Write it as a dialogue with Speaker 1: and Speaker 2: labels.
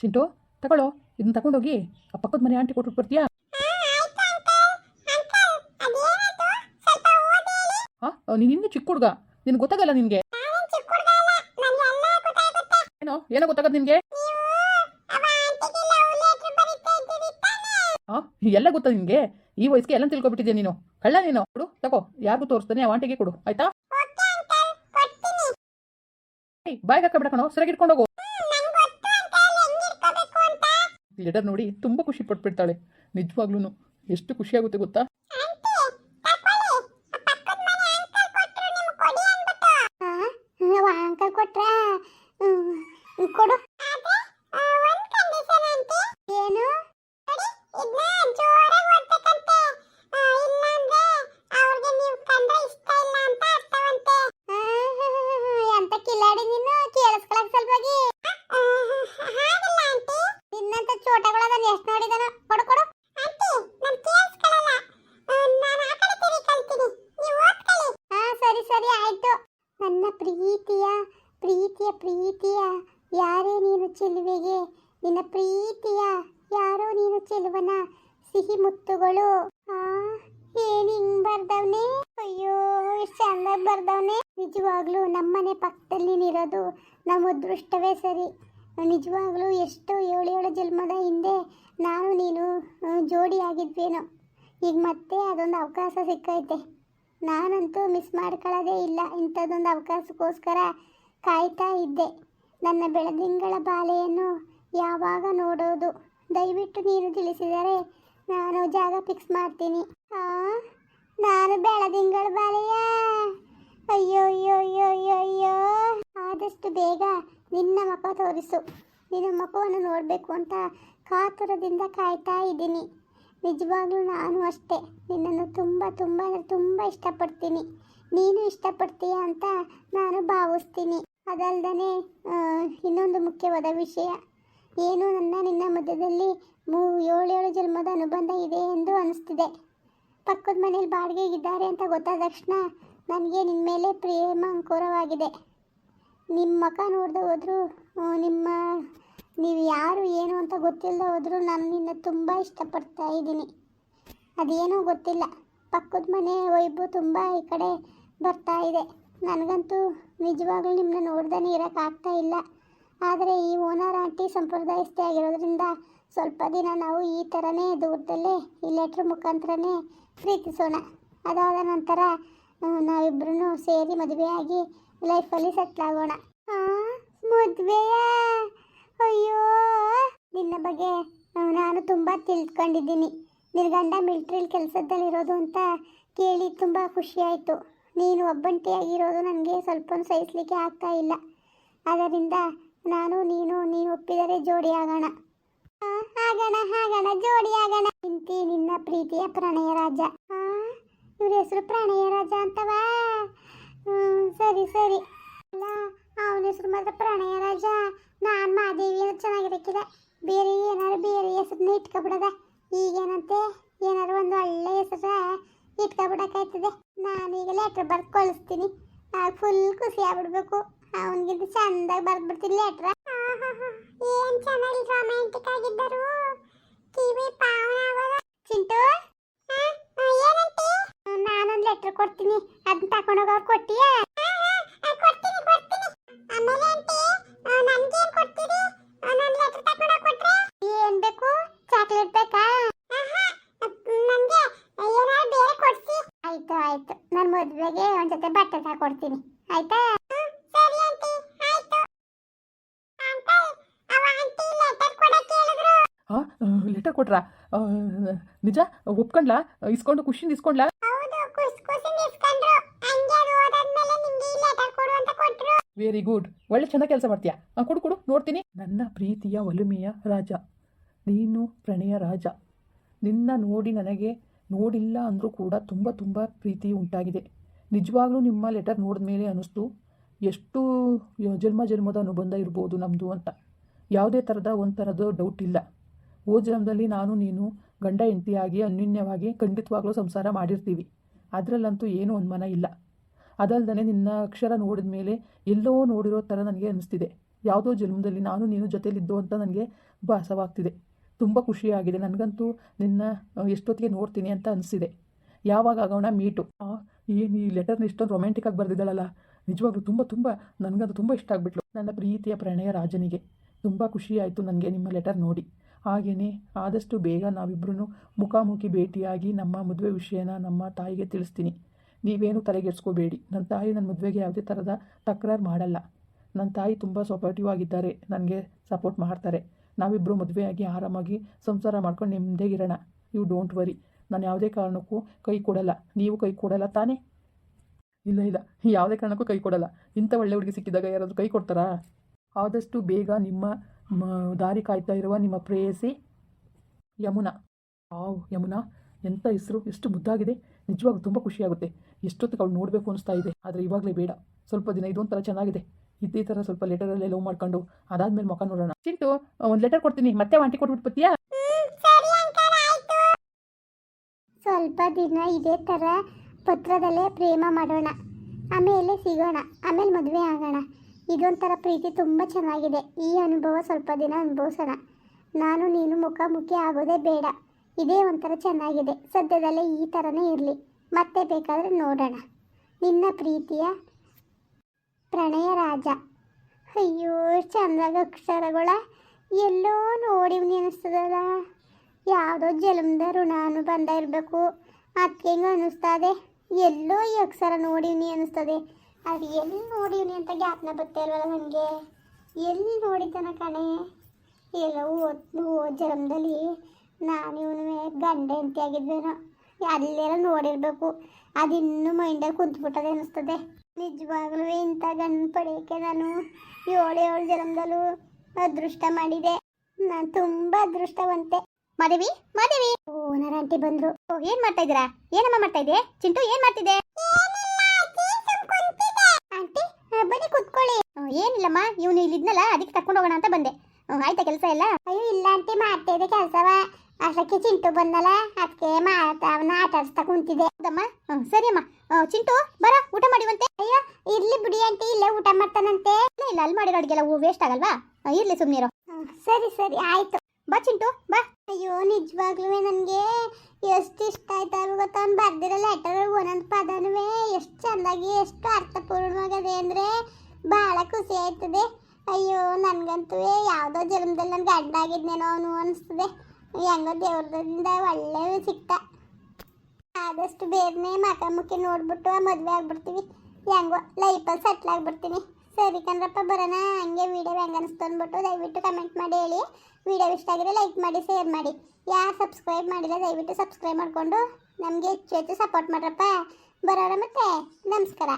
Speaker 1: ಚಿಂಟು ತಗೊಳ್ಳೋ. ಇದನ್ನ ತಗೊಂಡೋಗಿ ಆ ಪಕ್ಕದ ಮನೆ ಆಂಟಿ ಕೊಟ್ಟು ಬರ್ತೀಯಾ? ಹಾ ನೀನು ಇನ್ನೂ ಚಿಕ್ಕ ಹುಡುಗ. ನಿನ್ಗೆ ಗೊತ್ತಾಗಲ್ಲ ನಿನಗೆ. ಏನೋ ಏನೋ ಗೊತ್ತಾಗದು ನಿನಗೆ? ಹಾಂ ಎಲ್ಲ ಗೊತ್ತಾ ನಿನಗೆ? ಈ ವಯಸ್ಸಿಗೆ ಎಲ್ಲ ತಿಳ್ಕೊಬಿಟ್ಟಿದ್ಯಾ ನೀನು? ಕಳ್ಳ ನೀನು. ಕೊಡು ತಗೋ. ಯಾರಿಗೂ ತೋರಿಸ್ತಾನೆ ಆ ಆಂಟಿಗೆ ಕೊಡು. ಆಯ್ತಾ? ಬಾಯ್ಗೆ ಹಾಕಬೇಡ ಕಣೋ. ಸರಿಯಾಗಿ ಇಟ್ಕೊಂಡೋಗು. ಹೋಗು ಲೆಟರ್ ನೋಡಿ ತುಂಬ ಖುಷಿ ಪಟ್ಬಿಡ್ತಾಳೆ. ನಿಜವಾಗ್ಲೂ ಎಷ್ಟು ಖುಷಿಯಾಗುತ್ತೆ ಗೊತ್ತಾ?
Speaker 2: ಚೋಟಗಳನ್ನ ಎಷ್ಟು ನೋಡಿದನ. ಕೊಡು ಕೊಡು. ಹಾ ಸರಿ ಸರಿ, ಆಯ್ತು. ನನ್ನ ಪ್ರೀತಿಯ ಪ್ರೀತಿಯ ಪ್ರೀತಿಯ ಯಾರೇ ನೀನು ಚೆಲುವೆಗೆ. ನಿನ್ನ ಪ್ರೀತಿಯ ಯಾರೋ ನೀನು ಚೆಲುವನ. ಸಿಹಿ ಮುತ್ತುಗಳು. ಆ ಏನ್ ಹಿಂಗ್ ಬರ್ದವ್ನೆ? ಅಯ್ಯೋ, ಎಷ್ಟು ಚಂದಾಗಿ ಬರ್ದವ್ನೆ? ನಿಜವಾಗ್ಲೂ ನಮ್ಮನೆ ಪಕ್ಕದಲ್ಲಿ ನಿರೋದು ನಮ್ಮ ಅದೃಷ್ಟವೇ ಸರಿ. ನಿಜವಾಗ್ಲೂ ಎಷ್ಟು ಏಳು ಏಳು ಜನ್ಮದ ಹಿಂದೆ ನಾನು, ನೀನು ಜೋಡಿ ಆಗಿದ್ವೇನೋ. ಈಗ ಮತ್ತೆ ಅದೊಂದು ಅವಕಾಶ ಸಿಕ್ಕೈತೆ. ನಾನಂತೂ ಮಿಸ್ ಮಾಡ್ಕೊಳ್ಳೋದೇ ಇಲ್ಲ. ಇಂಥದ್ದೊಂದು ಅವಕಾಶಕ್ಕೋಸ್ಕರ ಕಾಯ್ತಾ ಇದ್ದೆ. ನನ್ನ ಬೆಳದಿಂಗಳ ಬಾಲೆಯನ್ನು ಯಾವಾಗ ನೋಡೋದು? ದಯವಿಟ್ಟು ನೀನು ತಿಳಿಸಿದರೆ ನಾನು ಜಾಗ ಫಿಕ್ಸ್ ಮಾಡ್ತೀನಿ. ನಾನು ಬೆಳದಿಂಗಳ ಬಾಲೆಯ? ಅಯ್ಯೋ ಅಯ್ಯೋ ಅಯ್ಯೋ ಅಯ್ಯೋ. ಆದಷ್ಟು ಬೇಗ ನಿನ್ನ ಮುಖ ತೋರಿಸು. ನಿನ್ನ ಮುಖವನ್ನು ನೋಡಬೇಕು ಅಂತ ಕಾತುರದಿಂದ ಕಾಯ್ತಾ ಇದ್ದೀನಿ. ನಿಜವಾಗ್ಲೂ ನಾನು ಅಷ್ಟೇ. ನಿನ್ನನ್ನು ತುಂಬ ತುಂಬ ತುಂಬ ಇಷ್ಟಪಡ್ತೀನಿ. ನೀನು ಇಷ್ಟಪಡ್ತೀಯ ಅಂತ ನಾನು ಭಾವಿಸ್ತೀನಿ. ಅದಲ್ಲದೆ ಇನ್ನೊಂದು ಮುಖ್ಯವಾದ ವಿಷಯ. ಏನು ನನ್ನ, ನಿನ್ನ ಮಧ್ಯದಲ್ಲಿ ಮೂ ಏಳೇಳು ಜನ್ಮದ ಅನುಬಂಧ ಇದೆ ಎಂದು ಅನಿಸ್ತಿದೆ. ಪಕ್ಕದ ಮನೇಲಿ ಬಾಡಿಗೆಗಿದ್ದಾರೆ ಅಂತ ಗೊತ್ತಾದ ತಕ್ಷಣ ನನಗೆ ನಿನ್ನ ಮೇಲೆ ಪ್ರೇಮ ಅಂಕುರವಾಗಿದೆ. ನಿಮ್ಮ ಮುಖ ನೋಡ್ದೆ ಹೋದ್ರು ನಿಮ್ಮ, ನೀವು ಯಾರು ಏನು ಅಂತ ಗೊತ್ತಿಲ್ಲದೆ ಹೋದ್ರು ನಾನು ನಿನ್ನ ತುಂಬ ಇಷ್ಟಪಡ್ತಾ ಇದ್ದೀನಿ. ಅದೇನೂ ಗೊತ್ತಿಲ್ಲ. ಪಕ್ಕದ ಮನೆ ವೈಬು ತುಂಬ ಈ ಕಡೆ ಬರ್ತಾ ಇದೆ. ನನಗಂತೂ ನಿಜವಾಗ್ಲೂ ನಿಮ್ಮನ್ನ ನೋಡ್ದೇ ಇರೋಕ್ಕಾಗ್ತಾ ಇಲ್ಲ. ಆದರೆ ಈ ಓನರ್ ಆಂಟಿ ಸಂಪ್ರದಾಯಸ್ಥೆ ಆಗಿರೋದ್ರಿಂದ ಸ್ವಲ್ಪ ದಿನ ನಾವು ಈ ಥರನೇ ದೂರದಲ್ಲೇ ಈ ಲೆಟ್ರ್ ಮುಖಾಂತರನೇ ಪ್ರೀತಿಸೋಣ. ಅದಾದ ನಂತರ ನಾವಿಬ್ಬರೂ ಸೇರಿ ಮದುವೆಯಾಗಿ ಲೈಫಲ್ಲಿ ಸೆಟ್ಲ್ ಆಗೋಣ ಮದುವೆಯ? ಅಯ್ಯೋ, ನಿನ್ನ ಬಗ್ಗೆ ನಾನು ತುಂಬ ತಿಳ್ಕೊಂಡಿದ್ದೀನಿ. ನಿರ್ಗಂಡ ಮಿಲ್ಟ್ರಿಲ್ ಕೆಲಸದಲ್ಲಿರೋದು ಅಂತ ಕೇಳಿ ತುಂಬ ಖುಷಿಯಾಯಿತು. ನೀನು ಒಬ್ಬಂಟಿಯಾಗಿರೋದು ನನಗೆ ಸ್ವಲ್ಪ ಸಹಿಸಲಿಕ್ಕೆ ಆಗ್ತಾ ಇಲ್ಲ. ಅದರಿಂದ ನಾನು, ನೀನು ನೀನು ಒಪ್ಪಿದರೆ ಜೋಡಿ ಆಗೋಣ. ಆಗೋಣ ಆಗೋಣ, ಜೋಡಿ ಆಗೋಣ. ಇಂತಿ ನಿನ್ನ ಪ್ರೀತಿಯ ಪ್ರಣಯ ರಾಜ ಇವ್ರ ಹೆಸರು ಪ್ರಣಯ ರಾಜ ಅಂತವಾ? ಸರಿ ಸರಿ. ಅಲ್ಲ, ಅವನ ಹೆಸರು ಮಾತ್ರ ಪ್ರಣಯ ರಾಜ. ನಾನು ಮಾದೇವಿ ಅಂತ ಚೆನ್ನಾಗಿರಕ್ಕಿದೆ. ಬೇರೆ ಏನಾರು ಬೇರೆ ಹೆಸರನ್ನ ಇಟ್ಕೊಬಿಡದ? ಈಗೇನಂತೆ ಏನಾದ್ರು ಒಂದು ಒಳ್ಳೆ ಹೆಸರ ಇಟ್ಕೊಬಿಡಕ್ಕಾಯ್ತದೆ. ನಾನೀಗ ಲೆಟ್ರ್ ಬರ್ದು ಕಳಿಸ್ತೀನಿ. ಫುಲ್ ಖುಷಿ ಆಗ್ಬಿಡ್ಬೇಕು. ಅವನಿಗಿಂತ ಚಂದಾಗಿ ಬರ್ದ್ಬಿಡ್ತೀನಿ ಲೆಟ್ರ ಏನ್ ಚೆನ್ನಾಗಿ ರೊಮ್ಯಾಂಟಿಕ್ ಆಗಿದ್ದರು. ಕಿವಿ ಪಾವನ ಚಿಂಟು? ಏನಾದ್ರು ಬೇರೆ ಕೊಡ್ಸಿ. ಆಯ್ತು ಆಯ್ತು. ನನ್ನ ಮದುವೆಗೆ ಒಂದ್ ಜೊತೆ ಬಟ್ಟೆ ತಗೊಡ್ತೀನಿ ಆಯ್ತಾ? ಲೆಟರ್
Speaker 1: ಕೊಟ್ರಾ? ನಿಜ ಒಪ್ಕೊಂಡ್ಲಾ? ಇಸ್ಕೊಂಡು ಖುಷಿಯಿಂದ ಇಸ್ಕೊಂಡ್ಲಾ? ವೆರಿ ಗುಡ್ ಒಳ್ಳೆ ಚೆನ್ನಾಗಿ ಕೆಲಸ ಮಾಡ್ತೀಯಾ? ಕೊಡು ಕೊಡು, ನೋಡ್ತೀನಿ. ನನ್ನ ಪ್ರೀತಿಯ ಒಲುಮೆಯ ರಾಜ. ನೀನು ಪ್ರಣಯ ರಾಜ. ನಿನ್ನ ನೋಡಿ ನನಗೆ ನೋಡಿಲ್ಲ ಅಂದರೂ ಕೂಡ ತುಂಬ ತುಂಬ ಪ್ರೀತಿ ಉಂಟಾಗಿದೆ. ನಿಜವಾಗ್ಲೂ ನಿಮ್ಮ ಲೆಟರ್ ನೋಡಿದ ಮೇಲೆ ಅನ್ನಿಸ್ತು ಎಷ್ಟು ಜನ್ಮ, ಜನ್ಮದ ಅನುಬಂಧ ಇರ್ಬೋದು ನಮ್ಮದು ಅಂತ. ಯಾವುದೇ ಥರದ ಒಂಥರದ ಥರದ ಡೌಟ್ ಇಲ್ಲ. ಓ ಜನ್ಮದಲ್ಲಿ ನಾನು, ನೀನು ಗಂಡ ಹೆಂಡತಿಯಾಗಿ ಅನ್ಯೋನ್ಯವಾಗಿ ಖಂಡಿತವಾಗ್ಲೂ ಸಂಸಾರ ಮಾಡಿರ್ತೀವಿ. ಅದರಲ್ಲಂತೂ ಏನೂ ಅನುಮಾನ ಇಲ್ಲ. ಅದಲ್ಲದೆ ನಿನ್ನ ಅಕ್ಷರ ನೋಡಿದ ಮೇಲೆ ಎಲ್ಲೋ ನೋಡಿರೋ ಥರ ನನಗೆ ಅನಿಸ್ತಿದೆ ಯಾವುದೋ ಜನ್ಮದಲ್ಲಿ ನಾನು ನೀನು ಜೊತೆಯಲ್ಲಿದ್ದು ಅಂತ ನನಗೆ ಭಾಸವಾಗ್ತಿದೆ. ತುಂಬ ಖುಷಿಯಾಗಿದೆ. ನನಗಂತೂ ನಿನ್ನ ಎಷ್ಟೊತ್ತಿಗೆ ನೋಡ್ತೀನಿ ಅಂತ ಅನಿಸಿದೆ. ಯಾವಾಗ ಆಗೋಣ ಮೀಟು. ಏನು ಈ ಲೆಟರ್ನ ಇಷ್ಟೊಂದು ರೊಮ್ಯಾಂಟಿಕ್ಕಾಗಿ ಬರೆದಿದ್ದಾಳಲ್ಲ. ನಿಜವಾಗ್ಲೂ ತುಂಬ ತುಂಬ, ನನಗಂತೂ ತುಂಬ ಇಷ್ಟ ಆಗಿಬಿಟ್ಲು. ನನ್ನ ಪ್ರೀತಿಯ ಪ್ರಣಯ ರಾಜನಿಗೆ. ತುಂಬ ಖುಷಿಯಾಯಿತು ನನಗೆ ನಿಮ್ಮ ಲೆಟರ್ ನೋಡಿ. ಹಾಗೆಯೇ ಆದಷ್ಟು ಬೇಗ ನಾವಿಬ್ಬರೂ ಮುಖಾಮುಖಿ ಭೇಟಿಯಾಗಿ ನಮ್ಮ ಮದುವೆ ವಿಷಯನ ನಮ್ಮ ತಾಯಿಗೆ ತಿಳಿಸ್ತೀನಿ. ನೀವೇನು ತಲೆಗೆಡ್ಸ್ಕೋಬೇಡಿ. ನನ್ನ ತಾಯಿ ನನ್ನ ಮದುವೆಗೆ ಯಾವುದೇ ಥರದ ತಕರಾರು ಮಾಡಲ್ಲ. ನನ್ನ ತಾಯಿ ತುಂಬ ಸಪೋರ್ಟಿವ್ ಆಗಿದ್ದಾರೆ. ನನಗೆ ಸಪೋರ್ಟ್ ಮಾಡ್ತಾರೆ. ನಾವಿಬ್ಬರು ಮದುವೆಯಾಗಿ ಆರಾಮಾಗಿ ಸಂಸಾರ ಮಾಡ್ಕೊಂಡು ನಿಮ್ಮದೇ ಇರೋಣ. ಯು ಡೋಂಟ್ ವರಿ ನಾನು ಯಾವುದೇ ಕಾರಣಕ್ಕೂ ಕೈ ಕೊಡಲ್ಲ. ನೀವು ಕೈ ಕೊಡಲ್ಲ ತಾನೇ? ಇಲ್ಲ ಇಲ್ಲ. ಯಾವುದೇ ಕಾರಣಕ್ಕೂ ಕೈ ಕೊಡಲ್ಲ. ಇಂಥ ಒಳ್ಳೆ ಹುಡುಗಿ ಸಿಕ್ಕಿದಾಗ ಯಾರಾದರೂ ಕೈ ಕೊಡ್ತಾರಾ? ಆದಷ್ಟು ಬೇಗ ನಿಮ್ಮ ದಾರಿ ಕಾಯ್ತಾ ಇರುವ ನಿಮ್ಮ ಪ್ರೇಯಸಿ ಯಮುನಾ. ಆವ್ ಯಮುನಾ. ಎಂಥ ಹೆಸರು, ಎಷ್ಟು ಮುದ್ದಾಗಿದೆ. ನಿಜವಾಗ್ಲೂ ತುಂಬ ಖುಷಿಯಾಗುತ್ತೆ. ಎಷ್ಟೊತ್ತಿಗೆ ಅವ್ಳು ನೋಡಬೇಕು ಅನಿಸ್ತಾ ಇದೆ. ಆದರೆ ಇವಾಗಲೇ ಬೇಡ. ಸ್ವಲ್ಪ ದಿನ ಇದೊಂಥರ ಚೆನ್ನಾಗಿದೆ. ಇದೇ ಥರ ಸ್ವಲ್ಪ ಲೆಟರಲ್ಲೇ ಲವ್ ಮಾಡ್ಕೊಂಡು ಅದಾದ್ಮೇಲೆ ಮುಖ ನೋಡೋಣ. ಚಿಂತು ಒಂದು ಲೆಟರ್ ಕೊಡ್ತೀನಿ. ಮತ್ತೆ ವಾಂಟಿ
Speaker 2: ಕೊಟ್ಬಿಟ್ಬಿಡ್ತೀಯಾ? ಸ್ವಲ್ಪ ದಿನ ಇದೇ ಥರ ಪತ್ರದಲ್ಲೇ ಪ್ರೇಮ ಮಾಡೋಣ. ಆಮೇಲೆ ಸಿಗೋಣ. ಆಮೇಲೆ ಮದುವೆ ಆಗೋಣ. ಇದೊಂಥರ ಪ್ರೀತಿ ತುಂಬ ಚೆನ್ನಾಗಿದೆ. ಈ ಅನುಭವ ಸ್ವಲ್ಪ ದಿನ ಅನುಭವಿಸೋಣ. ನಾನು ನೀನು ಮುಖಾಮುಖಿ ಆಗೋದೇ ಬೇಡ. ಇದೇ ಒಂಥರ ಚೆನ್ನಾಗಿದೆ. ಸದ್ಯದಲ್ಲೇ ಈ ಥರನೇ ಇರಲಿ. ಮತ್ತೆ ಬೇಕಾದರೆ ನೋಡೋಣ. ನಿನ್ನ ಪ್ರೀತಿಯ ಪ್ರಣಯ ರಾಜ. ಅಯ್ಯೋ ಚಂದಾಗ ಅಕ್ಷರಗಳ ಎಲ್ಲೋ ನೋಡಿವ್ನಿ ಅನಿಸ್ತದಲ್ಲ. ಯಾವುದೋ ಜನ್ಮದ ಋಣಾನು ಬಂದ ಇರಬೇಕು. ಅದಕ್ಕೆ ಹೆಂಗೆ ಅನ್ನಿಸ್ತದೆ ಎಲ್ಲೋ ಈ ಅಕ್ಷರ ನೋಡಿವ್ನಿ ಅನ್ನಿಸ್ತದೆ ಅದು ಎಲ್ಲಿ ನೋಡಿವ್ನಿ ಅಂತ ಜ್ಞಾಪನ ಬರ್ತಾ ಇಲ್ವಲ್ಲ ನನಗೆ? ಎಲ್ಲಿ ನೋಡಿದ್ದಾನ ಕಣೆ? ಎಲ್ಲೋ ಓದ್ ಜನ್ಮದಲ್ಲಿ ನಾನು ಇವನು ಗಂಡ ಹೆಂಡತಿ ಆಗಿದ್ದೇನೋ ಅಲ್ಲೆಲ್ಲ ನೋಡಿರ್ಬೇಕು. ಅದಿನ್ನೂ ಮೈಂಡಲ್ಲಿ ಕುಂತ್ಬಿಟ್ಟದೆ ಅನ್ನಿಸ್ತದೆ ನಿಜವಾಗ್ಲೂ ಇಂಥ ಗಂಡು ಪಡೆಯೋಕ್ಕೆ ನಾನು ಏಳು ಏಳು ಜನ್ಮದಲ್ಲೂ ಅದೃಷ್ಟ ಮಾಡಿದೆ. ನಾನು ತುಂಬ ಅದೃಷ್ಟವಂತೆ. ಮಾದೇವಿ ಮಾದೇವಿ. ಓನರ್ ಆಂಟಿ ಬಂದ್ರು. ಓ, ಏನ್ ಮಾಡ್ತಾ ಇದ್ದೀರಾ? ಏನಮ್ಮ ಮಾಡ್ತಾ ಇದೆ ಚಿಂಟು, ಏನ್ ಮಾಡ್ತಿದ್ದೆ ಆಂಟಿ ಆ, ಬನ್ನಿ ಕುತ್ಕೊಳ್ಳಿ ಆ, ಏನಿಲ್ಲಮ್ಮ ಇವನು ಇಲ್ಲಿದ್ನಲ್ಲ ಅದಕ್ಕೆ ತಕೊಂಡು ಹೋಗೋಣ ಅಂತ ಬಂದೆ. ಆಯ್ತಾ ಕೆಲಸ ಎಲ್ಲ? ಅಯ್ಯೋ ಇಲ್ಲ ಆಂಟಿ ಮಾಡ್ತಾ ಇದೆ ಕೆಲಸವ. ಅಷ್ಟಕ್ಕೆ ಚಿಂಟು ಬಂದಲ್ಲ ಅದಕ್ಕೆ ಮಾತಾ ಅವನ ಆಟ ಆಡಿಸ್ತಾ ಕುಂತಿದೆ ಹೌದಮ್ಮ? ಹ್ಞೂ ಸರಿ ಅಮ್ಮ. ಆ, ಚಿಂಟು ಬರ ಊಟ ಮಾಡಿವಂತೆ? ಅಯ್ಯೋ ಇರ್ಲಿ ಬಿಡಿ ಆಂಟಿ ಇಲ್ಲೇ ಊಟ ಮಾಡ್ತಾನಂತೆ. ಇಲ್ಲ ಇಲ್ಲ ಅಲ್ಲಿ ಮಾಡಿರೋ ಅಡುಗೆಲ್ಲ ವೇಸ್ಟ್ ಆಗಲ್ವಾ? ಇರ್ಲಿ ಸುಮ್ಮನಿರೋ ಸರಿ ಸರಿ ಆಯ್ತು. ಬಾ ಚಿಂಟು ಬಾ. ಅಯ್ಯೋ ನಿಜವಾಗ್ಲೂ ನನಗೆ. ಎಷ್ಟು ಇಷ್ಟ ಆಯ್ತಾ ಗೊತ್ತಾ? ಅವ್ನು ಬರ್ದಿರೋ ಲೆಟರ್ ಒಂದೊಂದು ಪದನೂ ಎಷ್ಟು ಚೆಂದಾಗಿ ಎಷ್ಟು ಅರ್ಥಪೂರ್ಣವಾಗದೆ ಅಂದರೆ. ಭಾಳ ಖುಷಿ ಆಯ್ತದೆ ಅಯ್ಯೋ, ನನಗಂತೂ ಯಾವುದೋ ಜನ್ಮದಲ್ಲಿ ನನ್ನ ಗಂಡ ಆಗಿದ್ನೇನೋ ಅವನು ಅನಿಸ್ತದೆ. ಹೆಂಗೋ ದೇವ್ರದಿಂದ ಒಳ್ಳೆ ಸಿಕ್ತ. ಆದಷ್ಟು ಬೇಗನೆ ಮುಖಿ ನೋಡ್ಬಿಟ್ಟು ಮದುವೆ ಆಗ್ಬಿಡ್ತೀವಿ. ಹೆಂಗೋ ಲೈಫಲ್ಲಿ ಸೆಟ್ಲ್ ಆಗ್ಬಿಡ್ತೀನಿ. ಸರಿ ಕಣ್ರಪ್ಪ, ಬರೋಣ. ಹಂಗೆ ವಿಡಿಯೋ ಹೆಂಗೆ ಅನಿಸ್ತು ಅಂದ್ಬಿಟ್ಟು ದಯವಿಟ್ಟು ಕಮೆಂಟ್ ಮಾಡಿ ಹೇಳಿ. ವಿಡಿಯೋ ಇಷ್ಟ ಆಗಿದ್ರೆ ಲೈಕ್ ಮಾಡಿ ಶೇರ್ ಮಾಡಿ. ಯಾರು ಸಬ್ಸ್ಕ್ರೈಬ್ ಮಾಡಿಲ್ಲ, ದಯವಿಟ್ಟು ಸಬ್ಸ್ಕ್ರೈಬ್ ಮಾಡಿಕೊಂಡು ನಮಗೆ ಹೆಚ್ಚು ಹೆಚ್ಚು ಸಪೋರ್ಟ್ ಮಾಡ್ರಪ್ಪ. ಬರೋಣ ಮತ್ತೆ. ನಮಸ್ಕಾರ.